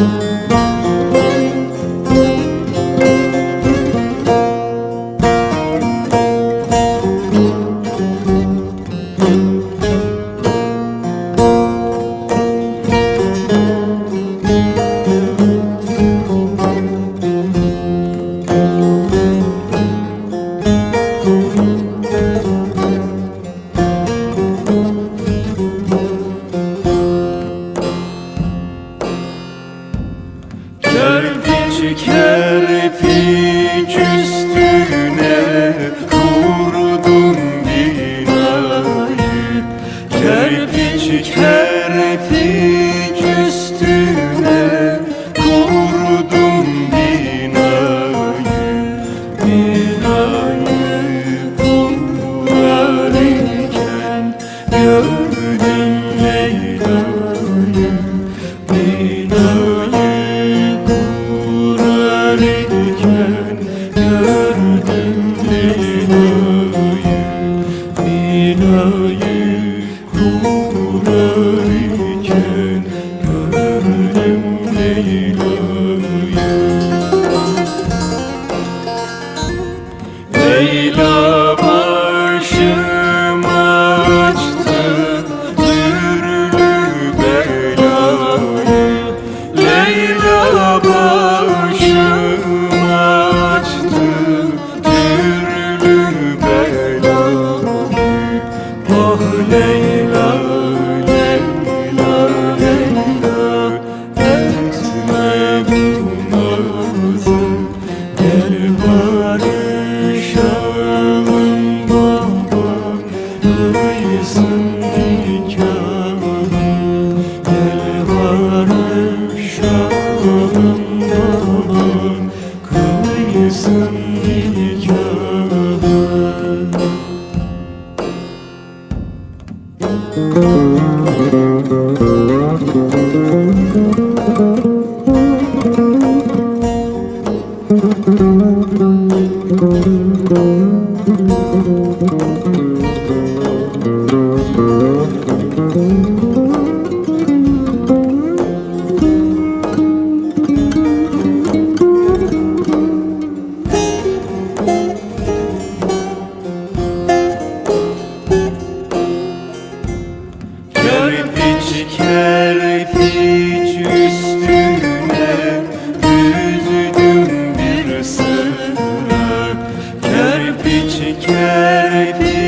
Música Kerpiç üstüne vurdun binayı. Kerpiç kerpiç sevdayı barışalım baba Uysın nikahı Gel barışalım baba Kıysın nikahı Kirpi çiker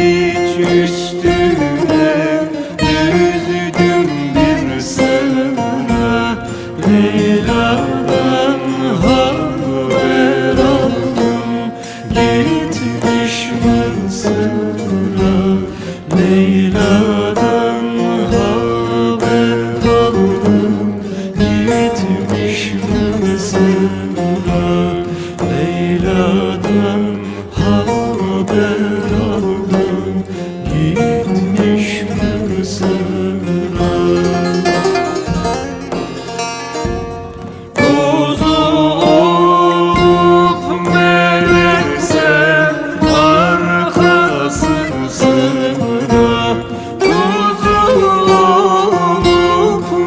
sığına Kuzulup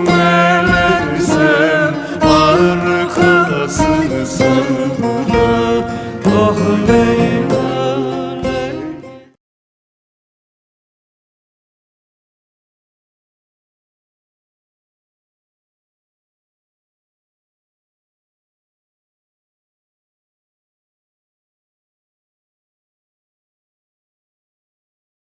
melersem arkası sığına Ah